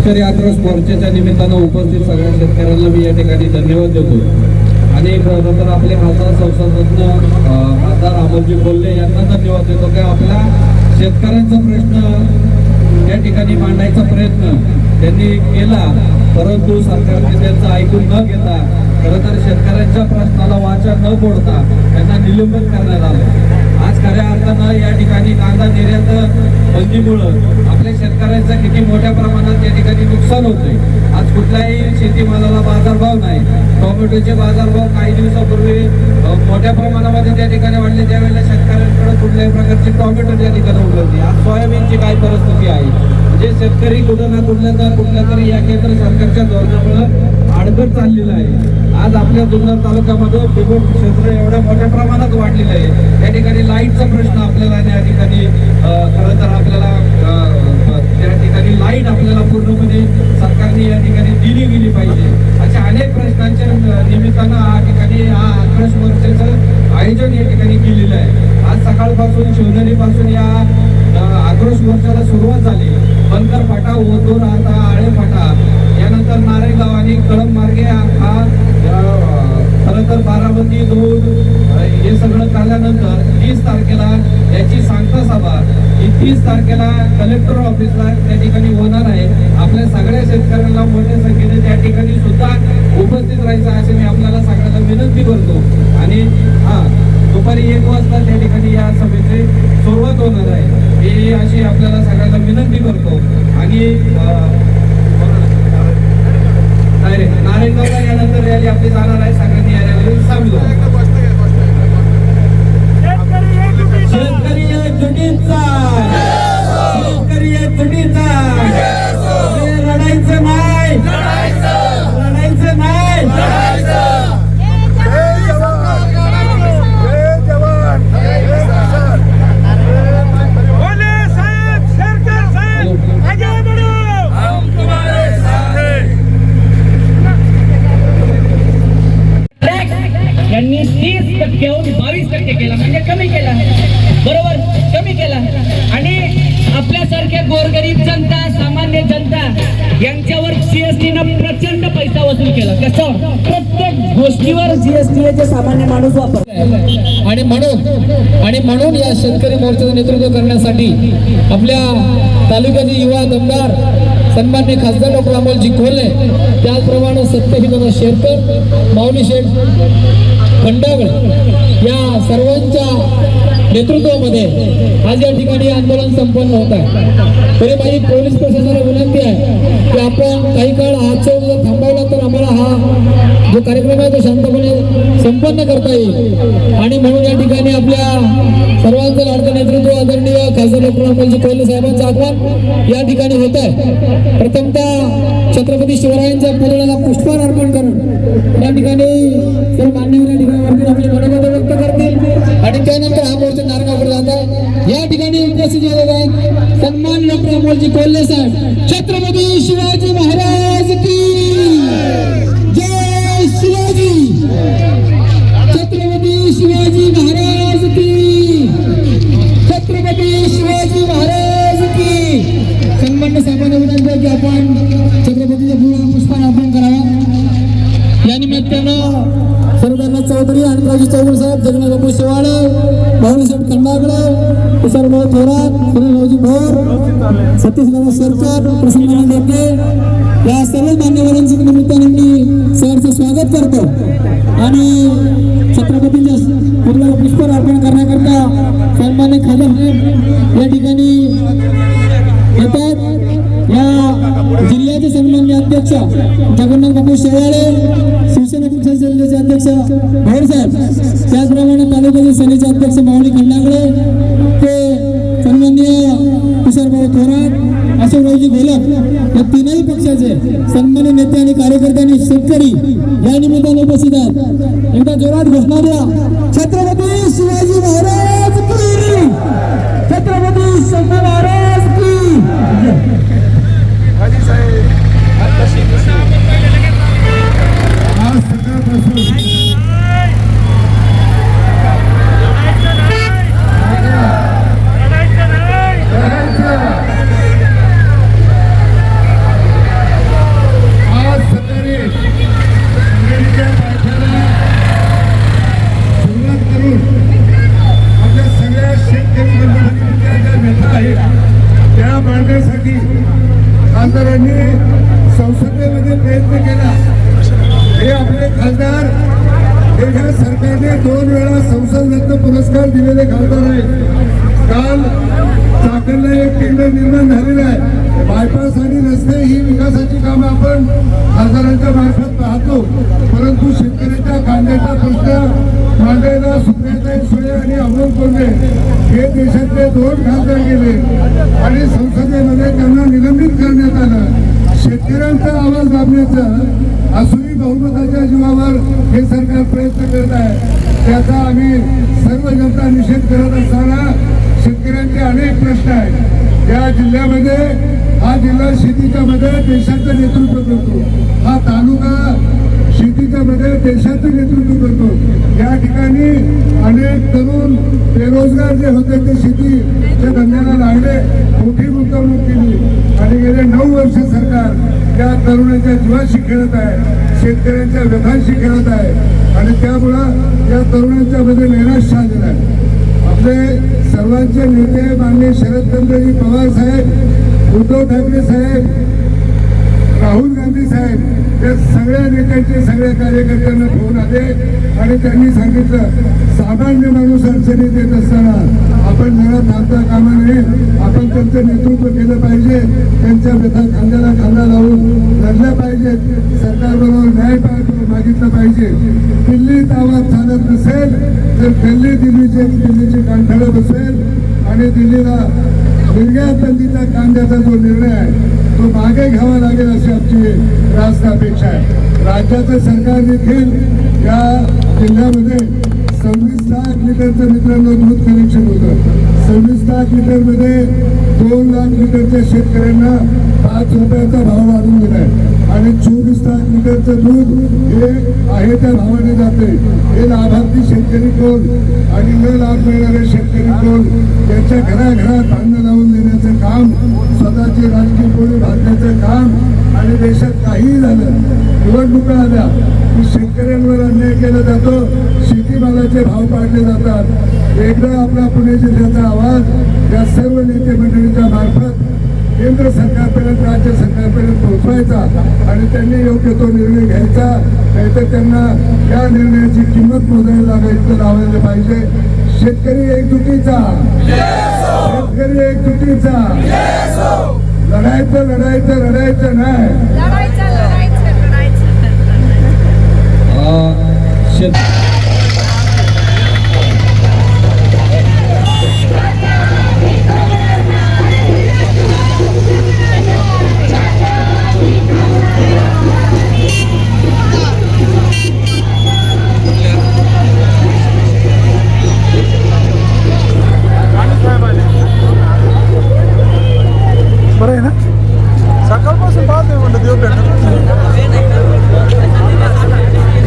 शेतकरी आक्रोश मोर्चाच्या निमित्तानं उपस्थित सगळ्या शेतकऱ्यांना मी या ठिकाणी धन्यवाद देतो. आणि खरं तर आपले खासदार संसदरत्न खासदार अमोलजी कोल्हे यांना धन्यवाद देतो की आपला शेतकऱ्यांचा प्रश्न या ठिकाणी मांडायचा प्रयत्न त्यांनी केला. परंतु सरकारने त्यांचं ऐकून न घेता खरं तर शेतकऱ्यांच्या प्रश्नाला वाचा न फोडता त्यांना निलंबन करण्यात आलं. खऱ्या अर्थानं या ठिकाणी कांदा निर्यात बंदीमुळं आपल्या शेतकऱ्यांचं किती मोठ्या प्रमाणात या ठिकाणी नुकसान होतंय. आज कुठल्याही शेतीमालाला बाजारभाव नाही. टोमॅटोचे बाजारभाव काही दिवसापूर्वी मोठ्या प्रमाणामध्ये त्या ठिकाणी वाढले. त्यावेळेला शेतकऱ्यांकडे कुठल्याही प्रकारचे टोमॅटो त्या ठिकाणी उपलब्ध आज सोयाबीनची काय परिस्थिती आहे? जे शेतकरी कुठं ना कुठल्या तर कुठल्या तरी या केंद्र सरकारच्या धोरणामुळं अडकत चाललेलं आहे. आज आपल्या जुन्नर तालुक्यामध्ये बिगुड क्षेत्र एवढ्या मोठ्या प्रमाणात वाढलेलं आहे. या ठिकाणी लाईटचा प्रश्न आपल्याला या ठिकाणी खरं तर आपल्याला त्या ठिकाणी लाइट आपल्याला पूर्णपणे सरकारने या ठिकाणी दिली गेली पाहिजे. अशा अनेक प्रश्नांच्या निमित्तानं या ठिकाणी हा आक्रोश मोर्चाचं आयोजन या ठिकाणी केलेलं आहे. आज सकाळपासून शिवनेरीपासून या आक्रोश मोर्चाला सुरुवात झाली. बनकर फाटा ओतूर आता आळे फाटा. यानंतर नारेगाव आणि कळंब मार्गे हा खरं तर बारामती दूध हे सगळं काढल्यानंतर तीस तारखेला याची सांगता सभा. ही तीस तारखेला कलेक्टर ऑफिसला त्या ठिकाणी होणार आहे. आपल्या सगळ्या शेतकऱ्यांना मोठ्या संख्येने त्या ठिकाणी सुद्धा उपस्थित राहायचं असे मी आपल्याला सगळ्यांना विनंती करतो. आणि हा दुपारी एक वाजता त्या ठिकाणी या सभेची सुरुवात होणार आहे. ही अशी आपल्याला सगळ्यांना विनंती करतो. आणि नारायणगावला यानंतर रॅली आपली जाणार आहे. सगळ्यांनी या रॅलीला सांगलो शेतकरी एकजुटीचा शेतकरी लढायचं नाही तीस टक्क्याहून बावीस टक्के केला म्हणजे कमी केला. बरोबर? कमी केला. आणि आपल्यासारख्या गोरगरीब जनता सामान्य जनता यांच्यावर जीएसटी न प्रचंड पैसा वसूल केला. कसं? प्रत्येक गोष्टीवर जीएसटी जे सामान्य माणूस वापर आणि म्हणून आणि म्हणून या शेतकरी मोर्चाचं नेतृत्व करण्यासाठी आपल्या तालुक्याचे युवा दमदार सन्मान्य खासदार डॉक्टर अमोलजी खोले त्याचप्रमाणे सत्यहित शेरकर माऊली शेठ खंडागळे या सर्वांच्या नेतृत्वामध्ये आज या ठिकाणी आंदोलन संपन्न होत आहे. तरी माझी पोलीस प्रशासनाला विनंती आहे की आपण काही काळ हा चौक जर थांबवला तर आम्हाला हा जो कार्यक्रम आहे तो शांतपणे संपन्न करता येईल. आणि म्हणून या ठिकाणी आपल्या सर्वांचं लाडकं नेतृत्व आदरणीय खासदार डॉक्टर अमोलजी कोल्हे साहेबांचं आगमन या ठिकाणी होत आहे. प्रथमतः छत्रपती शिवरायांच्या पुतळ्याला पुष्पहार अर्पण करून या ठिकाणी सर्व मान्यवर या ठिकाणी वरती आपले मनोगत व्यक्त करतील. आणि त्यानंतर हा मोर्चा नारगावकडे जात आहे. या ठिकाणी उपस्थित झालेले आहेत सन्मान्य डॉक्टर कोल्हे साहेब. छत्रपती शिवाजी महाराज की भाऊसाहेब खंडागळे तुषारभाऊ थोरात सुनीलभाऊजी भोर सतीशदादा सरकार प्रसन्न डेके या सर्व मान्यवरांच्या निमित्ताने मी सरचं स्वागत करतो. आणि छत्रपतींच्या पुतळ्याला पुष्प अर्पण करण्याकरता सन्मान्य खासदार या ठिकाणी येतात. या जिल्ह्याचे सन्मान्य अध्यक्ष जगन्नाथ बापू शेवाळे शिवसेना पक्ष जिल्ह्याचे अध्यक्ष भोर साहेब त्याचप्रमाणे तालुक्याचे सेनेचे अध्यक्ष माऊली खंडागळे ते सन्माननीय तुषारभाऊ थोरात अशोकरावजी घोलप या तीनही पक्षाचे सन्मान्य नेते आणि कार्यकर्ते आणि शेतकरी या निमित्ताने उपस्थित आहेत. एकदा जोरात घोषणा द्या. छत्रपती शिवाजी महाराज की छत्रपती शिवाजी महाराज की पुरस्कार दिलेले खासदार आहेत. काल चाकणला एक केंद्र निर्माण झालेलं आहे. बायपास आणि रस्ते ही विकासाची कामं आपण खासदारांच्या मार्फत पाहतो. परंतु शेतकऱ्याच्या कांद्याचा प्रश्न मांडायला सुप्रियाताई सुळे आणि अमोल कोंडे हे देशातले दोन खासदार गेले. आणि संसदेमध्ये त्यांना निलंबित करण्यात आलं. शेतकऱ्यांचा आवाज दाबण्याचा असूनही बहुमताच्या जीवावर हे सरकार प्रयत्न करत आहे. त्याचा आम्ही सर्व जनता निषेध करत असताना शेतकऱ्यांचे अनेक प्रश्न आहेत. या जिल्ह्यामध्ये हा जिल्हा शेतीच्या मध्ये देशाचं नेतृत्व करतो. हा तालुका शेतीच्या मध्ये देशाचं नेतृत्व करतो. या ठिकाणी अनेक तरुण बेरोजगार जे होते ते शेतीच्या धंद्याला लागले. मोठी गुंतवणूक केली. आणि गेले नऊ वर्ष सरकार या तरुणाच्या जीवाशी खेळत आहे शेतकऱ्यांच्या व्यथांशी खेळत आहे. आणि त्यामुळं या तरुणांच्या मध्ये नैराश्य आलेला आहे. आपले सर्वांचे नेते माननीय शरदचंद्रजी पवार साहेब उद्धव ठाकरे साहेब राहुल गांधी साहेब या सगळ्या नेत्यांचे सगळ्या कार्यकर्त्यांना फोन आले आणि त्यांनी सांगितलं सामान्य माणूस अडचणीत येत असताना आपण जरा थांबता कामा नये. त्यांचं नेतृत्व केलं पाहिजे. त्यांच्या व्यथा खांद्याला खांदा लावून लढल्या पाहिजेत. सरकारबरोबर न्याय पा- मागितलं पाहिजे. दिल्लीत आवाज चालत नसेल तर दिल्ली दिल्लीचे दिल्लीची कांठळं बसेल. आणि दिल्लीला निर्यात बंदीचा कांद्याचा जो निर्णय आहे तो मागे घ्यावा लागेल अशी आमची रास्त अपेक्षा आहे. राज्याचं सरकार देखील या जिल्ह्यामध्ये सव्वीस लाख लिटरचं मित्रांनो दूध कनेक्शन होतं. सव्वीस लाख लिटरमध्ये दोन लाख लिटरच्या शेतकऱ्यांना पाच रुपयाचा भाव वाढून दिलाय आणि चोवीस लाख लिटरचं दूध हे आहे त्या भावाने जाते. हे लाभार्थी शेतकरी कोण? आणि न लाभ मिळणारे शेतकरी कोण? त्यांच्या घराघरात धान्य लावून देण्याचं काम स्वतःची राजकीय पोळी भाजण्याचं काम आणि देशात काहीही झालं. निवडणुका आल्या. की शेतकऱ्यांवर अन्याय केला जातो शेतीमालाचे भाव पाडले जातात. वेगळा आपला पुणे जिल्ह्याचा आवाज या सर्व नेते मंडळीच्या मार्फत केंद्र सरकारपर्यंत राज्य सरकारपर्यंत पोहोचवायचा आणि त्यांनी योग्य तो निर्णय घ्यायचा. नाहीतर त्यांना या निर्णयाची किंमत मोजायला लागायचं लावायला पाहिजे. शेतकरी एकजुटीचा. शेतकरी एकजुटीचा. लढायचं लढायचं लढायचं नाही. लढायचं लढायचं लढायचं. अ, शेत पाहतोय म्हणलं देव भेटत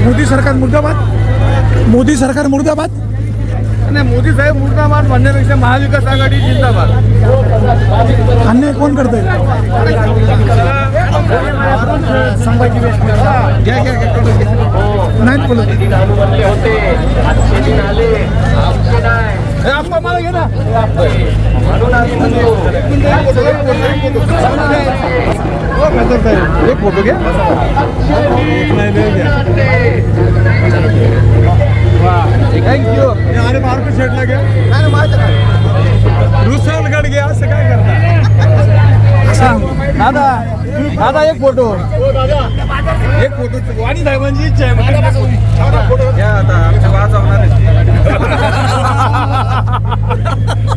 मोदी सरकार मुर्दाबाद? मोदी सरकार मुर्दाबाद? नाही मोदी साहेब मुर्दाबाद म्हणण्यापेक्षा महाविकास आघाडी जिंदाबाद. अन्याय कोण घ्या नाहीत बोलत. मला घे ना. एक फोटो घे. थँक्यू अरे मार्क शेटला घ्या नाही माहिती रुसलगड घे असं काय करता दादा दादा एक फोटो एक फोटो वाणी साहेबांची इच्छा आहे. फोटो घ्या आता आमच्या वाजवणार